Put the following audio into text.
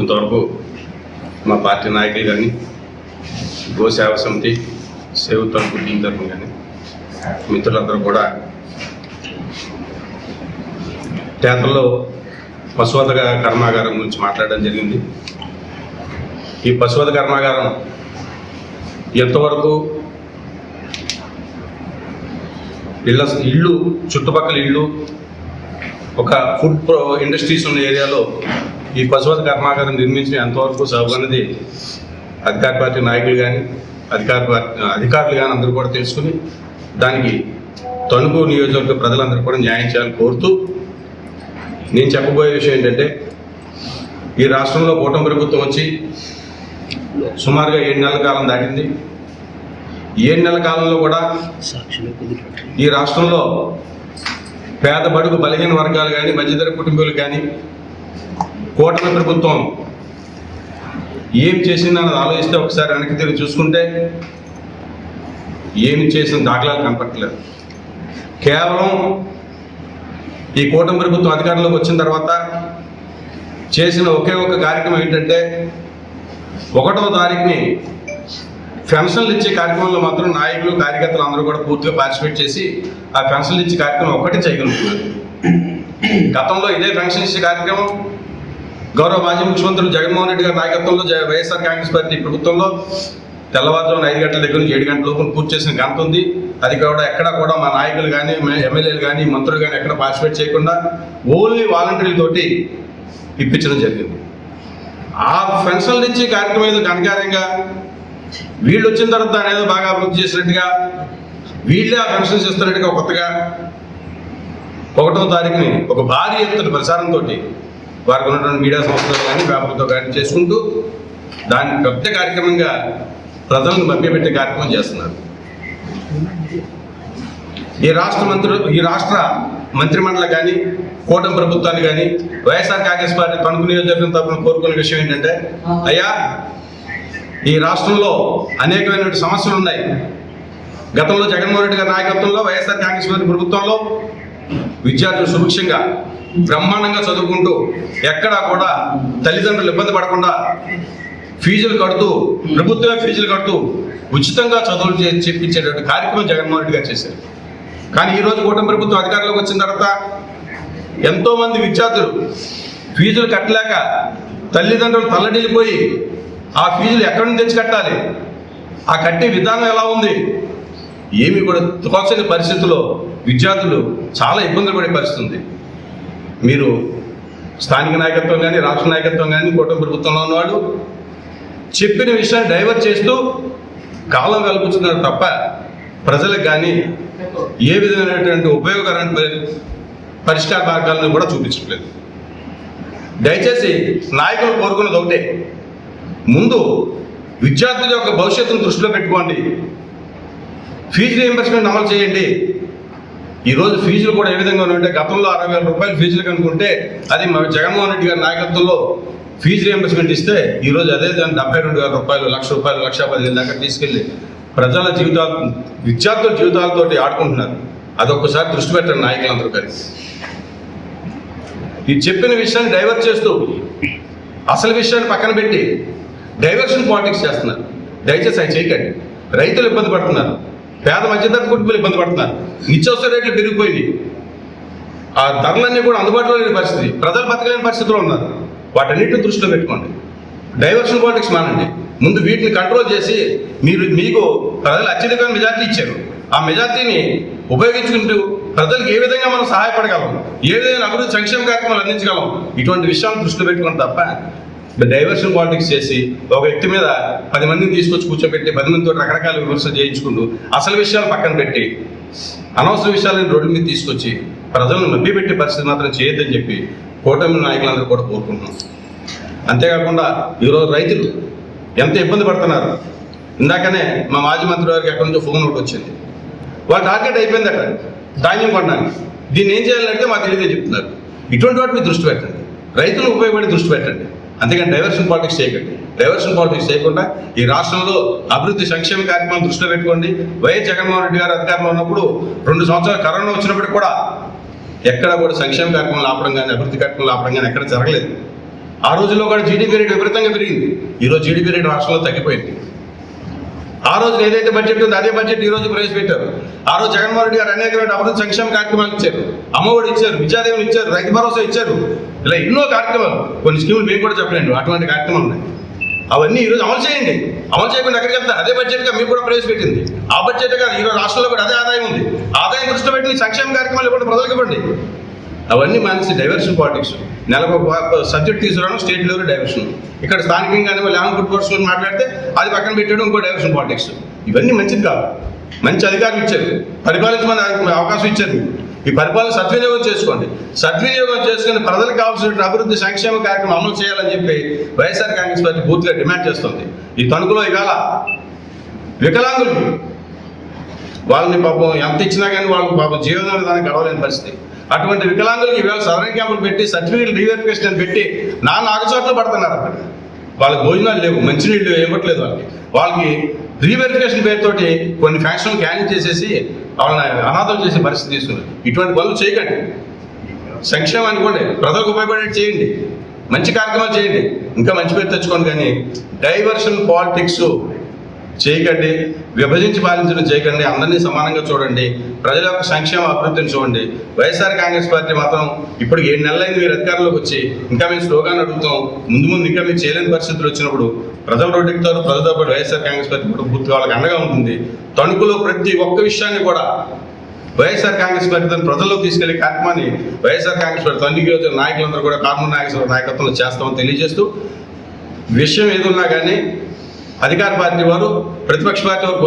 ఇంతవరకు మా పార్టీ నాయకులు కానీ గోసేవ సమితి సేవ తరపు దీని తరపు కానీ మిత్రులందరూ కూడా టేతల్లో పశువత కర్మాగారం గురించి మాట్లాడడం జరిగింది. ఈ పశువత కర్మాగారం ఎంతవరకు ఇళ్ళ ఇళ్ళు చుట్టుపక్కల ఇళ్ళు ఒక ఫుడ్ ప్రో ఇండస్ట్రీస్ ఉన్న ఏరియాలో ఈ పశువత కర్మాగారం నిర్మించిన ఎంతవరకు సబ్ అనేది అధికార పార్టీ నాయకులు కానీ అధికార పార్టీ అధికారులు కానీ అందరూ కూడా తెలుసుకుని దానికి తణుకు నియోజకవర్గ ప్రజలందరూ కూడా న్యాయం చేయాలని కోరుతూ నేను చెప్పబోయే విషయం ఏంటంటే ఈ రాష్ట్రంలో కూటమి ప్రభుత్వం వచ్చి సుమారుగా ఏడు నెలల కాలం దాటింది. ఏడు నెలల కాలంలో కూడా ఈ రాష్ట్రంలో పేద బడుగు బలహీన వర్గాలు కానీ మధ్యతర కుటుంబాలు కానీ కూటమి ప్రభుత్వం ఏం చేసిందన్నది ఆలోచిస్తే ఒకసారి వెనక్కి తిరిగి చూసుకుంటే ఏమి చేసిన దాఖలాలు కనపట్టలేదు కేవలం ఈ కూటమి ప్రభుత్వం అధికారంలోకి వచ్చిన తర్వాత చేసిన ఒకే ఒక కార్యక్రమం ఏంటంటే ఒకటవ తారీఖుని పెన్షన్లు ఇచ్చే కార్యక్రమంలో మాత్రం నాయకులు కార్యకర్తలు అందరూ కూడా పూర్తిగా పార్టిసిపేట్ చేసి ఆ పెన్షన్లు ఇచ్చే కార్యక్రమం ఒక్కటి చేయగలుగుతున్నారు. గతంలో ఇదే పెన్షన్ ఇచ్చే కార్యక్రమం గౌరవ మాజీ ముఖ్యమంత్రులు జగన్మోహన్ రెడ్డి గారి నాయకత్వంలో వైఎస్ఆర్ కాంగ్రెస్ పార్టీ ప్రభుత్వంలో తెల్లవారుజామున ఐదు గంటల దగ్గర నుంచి ఏడు గంటల లోపల పూర్తి చేసిన ఘనత ఉంది. అది కూడా ఎక్కడ కూడా మా నాయకులు కానీ ఎమ్మెల్యేలు కానీ మంత్రులు కానీ ఎక్కడ పార్టిసిపేట్ చేయకుండా ఓన్లీ వాలంటీర్ల తోటి ఇప్పించడం జరిగింది. ఆ పెన్షన్లు నుంచి కార్యక్రమం ఏదో ఘనకార్యంగా వీళ్ళు వచ్చిన తర్వాత దాని ఏదో బాగా అభివృద్ధి చేసినట్టుగా వీళ్ళే ఆ పెన్షన్స్ ఇస్తున్నట్టుగా కొత్తగా ఒకటో తారీఖుని ఒక భారీ ఎత్తున ప్రచారంతో వారికి ఉన్నటువంటి మీడియా సంస్థలు కానీ వ్యాపారంతో కానీ చేసుకుంటూ దాన్ని పెద్ద కార్యక్రమంగా ప్రజలను మభ్యపెట్టే కార్యక్రమం చేస్తున్నారు. ఈ రాష్ట్ర మంత్రులు ఈ రాష్ట్ర మంత్రిమండలి కానీ కూటమి ప్రభుత్వాన్ని కానీ వైఎస్ఆర్ కాంగ్రెస్ పార్టీ తణుకు నియోజకవర్గం తరఫున కోరుకునే విషయం ఏంటంటే అయ్యా ఈ రాష్ట్రంలో అనేకమైన సమస్యలు ఉన్నాయి. గతంలో జగన్మోహన్ రెడ్డి గారి నాయకత్వంలో వైఎస్ఆర్ కాంగ్రెస్ పార్టీ ప్రభుత్వంలో విద్యార్థులు సుభిక్షంగా బ్రహ్మాండంగా చదువుకుంటూ ఎక్కడా కూడా తల్లిదండ్రులు ఇబ్బంది పడకుండా ఫీజులు కడుతూ ప్రభుత్వమే ఫీజులు కడుతూ ఉచితంగా చదువులు చే- చెప్పించేటువంటి కార్యక్రమం జగన్మోహన్ రెడ్డి గారు చేశారు. కానీ ఈరోజు కూటమి ప్రభుత్వం అధికారంలోకి వచ్చిన తర్వాత ఎంతోమంది విద్యార్థులు ఫీజులు కట్టలేక తల్లిదండ్రులు తల్లడిల్లిపోయి ఆ ఫీజులు ఎక్కడి నుంచి తెచ్చి కట్టాలి? ఆ కట్టే విధానం ఎలా ఉంది? ఏమి కూడా తోచని పరిస్థితుల్లో విద్యార్థులు చాలా ఇబ్బందులు పడే పరిస్థితి ఉంది. మీరు స్థానిక నాయకత్వం కానీ రాష్ట్ర నాయకత్వం కానీ కూటమి ప్రభుత్వంలో ఉన్నవాళ్ళు చెప్పిన విషయాన్ని డైవర్ట్ చేస్తూ కాలం కల్పించుతున్నారు తప్ప ప్రజలకు కానీ ఏ విధమైనటువంటి ఉపయోగకరమైన పరిష్కార మార్గాలను కూడా చూపించట్లేదు. దయచేసి నాయకులు కోరుకున్నది ఒకటే. ముందు విద్యార్థుల యొక్క భవిష్యత్తును దృష్టిలో పెట్టుకోండి. ఫీజు రీఎంబర్స్మెంట్ అమలు చేయండి. ఈరోజు ఫీజులు కూడా ఏ విధంగా ఉన్నాయంటే గతంలో అరవై వేల రూపాయలు ఫీజులు కనుకుంటే అది మా జగన్మోహన్ రెడ్డి గారి నాయకత్వంలో ఫీజు రీఎంబర్స్మెంట్ ఇస్తే ఈరోజు అదే దాన్ని డెబ్బై రెండు వేల రూపాయలు లక్ష రూపాయలు లక్ష పదివేలు దాకా తీసుకెళ్ళి ప్రజల జీవితాలు విద్యార్థుల జీవితాలతోటి ఆడుకుంటున్నారు. అదొక్కసారి దృష్టి పెట్టండి నాయకులందరూ కలిసి. ఈ చెప్పిన విషయాన్ని డైవర్ట్ చేస్తూ అసలు విషయాన్ని పక్కన పెట్టి డైవర్షన్ పాలిటిక్స్ చేస్తున్నారు. దయచేసి అవి చేయకండి. రైతులు ఇబ్బంది పడుతున్నారు. పేద మధ్యతరగతి కుటుంబాలు ఇబ్బంది పడుతున్నారు. నిత్యావసర రేట్లు పెరిగిపోయింది ఆ ధరలన్నీ కూడా అందుబాటులో లేని పరిస్థితి. ప్రజలు బతకలేని పరిస్థితిలో ఉన్నారు. వాటన్నిటిని దృష్టిలో పెట్టుకోండి. డైవర్షన్ పాలిటిక్స్ మానండి. ముందు వీటిని కంట్రోల్ చేసి మీరు మీకు ప్రజలు అత్యధికమైన మెజార్టీ ఇచ్చారు. ఆ మెజార్టీని ఉపయోగించుకుంటూ ప్రజలకు ఏ విధంగా మనం సహాయపడగలం? ఏ విధంగా అభివృద్ధి సంక్షేమ కార్యక్రమాలు అందించగలం? ఇటువంటి విషయాలను దృష్టిలో పెట్టుకోండి తప్ప డైవర్షన్ పాలిటిక్స్ చేసి ఒక వ్యక్తి మీద పది మందిని తీసుకొచ్చి కూర్చోబెట్టి పది మందితో రకరకాల విమర్శలు చేయించుకుంటూ అసలు విషయాలు పక్కన పెట్టి అనవసర విషయాలను రోడ్డు మీద తీసుకొచ్చి ప్రజలను మభ్యపెట్టే పరిస్థితి మాత్రం చేయొద్దని చెప్పి కూటమి నాయకులందరూ కూడా కోరుకుంటున్నాం. అంతేకాకుండా ఈరోజు రైతులు ఎంత ఇబ్బంది పడుతున్నారు. ఇందాకనే మా మాజీ మంత్రి గారికి ఎక్కడి నుంచో ఫోన్ ఒకటి వచ్చింది. వాళ్ళ టార్గెట్ అయిపోయిందట ధాన్యం కొనడానికి. దీన్ని ఏం చేయాలంటే మాకు తెలియదే చెప్తున్నారు. ఇటువంటి వాటి మీద దృష్టి పెట్టండి. రైతులు ఉపయోగపడే దృష్టి పెట్టండి. అంతేకాని డైవర్షన్ పాలిటిక్స్ చేయకండి. డైవర్షన్ పాలిటిక్స్ చేయకుండా ఈ రాష్ట్రంలో అభివృద్ధి సంక్షేమ కార్యక్రమం దృష్టిలో పెట్టుకోండి. వైఎస్ జగన్మోహన్ రెడ్డి గారు అధికారంలో ఉన్నప్పుడు రెండు సంవత్సరాలు కరోనా వచ్చినప్పటికి కూడా ఎక్కడ కూడా సంక్షేమ కార్యక్రమాలు ఆపడం కానీ అభివృద్ధి కార్యక్రమాలు ఆపడం కానీ ఎక్కడ జరగలేదు. ఆ రోజుల్లో కూడా జీడీపీ రేట్ విపరీతంగా పెరిగింది. ఈరోజు జీడీపీ రేట్ రాష్ట్రంలో తగ్గిపోయింది. ఆ రోజు ఏదైతే బడ్జెట్ ఉందో అదే బడ్జెట్ ఈ రోజు ప్రవేశపెట్టారు. ఆ రోజు జగన్మోహన్ రెడ్డి గారు అనేక అభివృద్ధి సంక్షేమ కార్యక్రమాలు ఇచ్చారు. అమ్మఒడి ఇచ్చారు విద్యాదేవులు ఇచ్చారు రైతు భరోసా ఇచ్చారు. ఇలా ఎన్నో కార్యక్రమాలు కొన్ని స్కీములు మేము కూడా చెప్పలేండి అటువంటి కార్యక్రమాలు ఉన్నాయి. అవన్నీ ఈరోజు అమలు చేయండి. అమలు చేయకుండా ఎక్కడికి వెళ్తారు? అదే బడ్జెట్గా మీకు కూడా ప్రవేశపెట్టింది. ఆ బడ్జెట్గా ఈరోజు రాష్ట్రంలో కూడా అదే ఆదాయం ఉంది. ఆదాయం దృష్టిలో పెట్టి సంక్షేమ కార్యక్రమాలు ఇవ్వండి ప్రజలకు ఇవ్వండి. అవన్నీ మనసు డైవర్షన్ పాలిటిక్స్ నెలకు సబ్జెక్ట్ తీసుకురావడం స్టేట్ లెవెల్ డైవర్షన్ ఇక్కడ స్థానికంగానే లెవెన్ గుడ్ వర్క్స్ మాట్లాడితే అది పక్కన పెట్టడం ఇంకో డైవర్షన్ పాలిటిక్స్ ఇవన్నీ మంచిది కాదు. మంచి అధికారులు ఇచ్చారు. పరిపాలించమని అవకాశం ఇచ్చారు. ఈ పరిపాలన సద్వినియోగం చేసుకోండి. సద్వినియోగం చేసుకుని ప్రజలకు కావాల్సిన అభివృద్ధి సంక్షేమ కార్యక్రమం అమలు చేయాలని చెప్పి వైఎస్ఆర్ కాంగ్రెస్ పార్టీ పూర్తిగా డిమాండ్ చేస్తుంది. ఈ తణుకులో ఇవాళ వికలాంగులు వాళ్ళని పాపం ఎంత ఇచ్చినా కానీ వాళ్ళకి పాపం జీవన దానికి గడవలేని పరిస్థితి. అటువంటి వికలాంగులకి ఈవేళ సదరణ క్యాంపులు పెట్టి సర్టిఫికేట్ రీవెరిఫికేషన్ అని పెట్టి నాన్న ఆగచోట్లు పడుతున్నారు అక్కడ. వాళ్ళకి భోజనాలు లేవు మంచినీళ్ళు ఇవ్వట్లేదు వాళ్ళకి. వాళ్ళకి రీవెరిఫికేషన్ పేరుతోటి కొన్ని ఫ్యాక్షన్ క్యాన్ చేసేసి వాళ్ళని అనాథం చేసే పరిస్థితి తీసుకున్నారు ఇటువంటి పనులు చేయకండి. సంక్షేమం అనుకోండి. ప్రజలకు ఉపయోగపడేది చేయండి. మంచి కార్యక్రమాలు చేయండి. ఇంకా మంచి పేరు తెచ్చుకోండి కానీ డైవర్షన్ పాలిటిక్స్ చేయకండి విభజించి పాలించడం చేయకండి అందరినీ సమానంగా చూడండి. ప్రజల యొక్క సంక్షేమ అభివృద్ధిని చూడండి. వైఎస్ఆర్ కాంగ్రెస్ పార్టీ మాత్రం ఇప్పుడు ఏడు నెలలైంది మీరు అధికారంలోకి వచ్చి ఇంకా మేము స్లోగాన్ అడుగుతాం. ముందు ముందు ఇంకా మీరు చేయలేని పరిస్థితులు వచ్చినప్పుడు ప్రజలు రోడ్డెక్కుతారు ప్రజలతో పాటు వైఎస్ఆర్ కాంగ్రెస్ పార్టీ కూడా పూర్తిగా వాళ్ళకి అండగా ఉంటుంది. తణుకులో ప్రతి ఒక్క విషయాన్ని కూడా వైఎస్ఆర్ కాంగ్రెస్ పార్టీ తన ప్రజల్లోకి తీసుకెళ్ళే కార్యక్రమాన్ని వైఎస్ఆర్ కాంగ్రెస్ పార్టీ తొందర నియోజక నాయకులందరూ కూడా కార్మూర్ నాయకుల నాయకత్వంలో చేస్తామని తెలియజేస్తూ విషయం ఏదున్నా కానీ అధికార పార్టీ వారు ప్రతిపక్ష పార్టీ వారు